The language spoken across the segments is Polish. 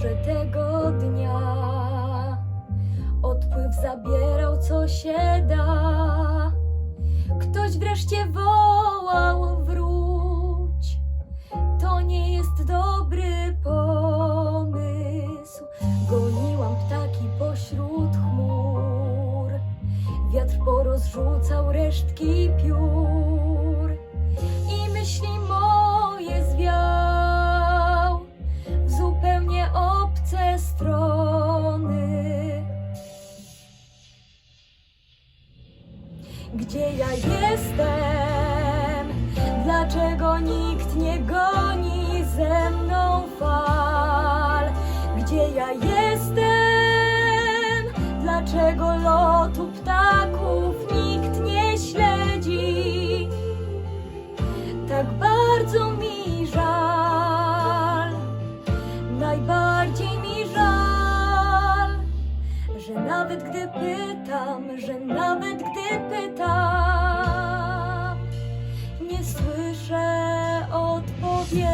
porze tego dnia odpływ zabierał co się da. Ktoś wreszcie wołał: wróć. To nie jest dobry pomysł. Goniłam ptaki pośród chmur. Wiatr porozrzucał resztki piór Gdzie ja jestem? Dlaczego nikt nie goni ze mną fal? Gdzie ja jestem? Dlaczego lotu ptaków nikt nie śledzi? Tak bardzo mi żal, najbardziej mi żal, że nawet gdy pytam, że nawet gdy pytam, nie słyszę odpowiedzi.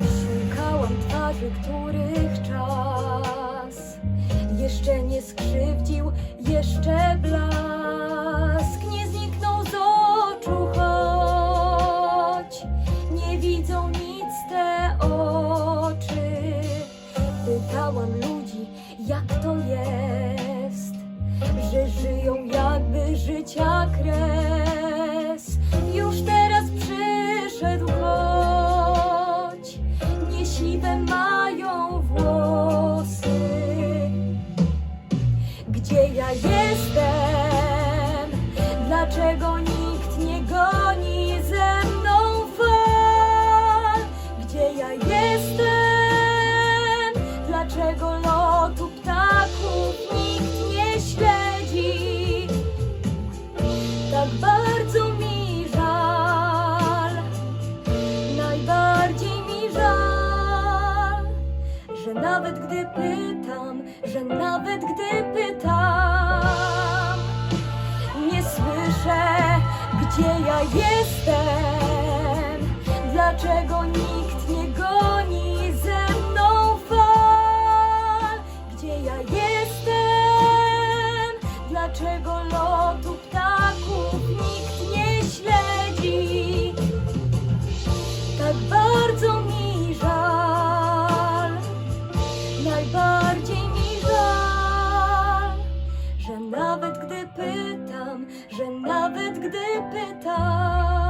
Szukałam twarzy, których czas jeszcze nie skrzywdził, jeszcze Pytałam ludzi, jak to jest, że żyją jakby życia kres. Pytam, że nawet gdy pytam, nie słyszę, gdzie ja jestem, dlaczego nikt nie nawet gdy pytam, że nawet gdy pytam.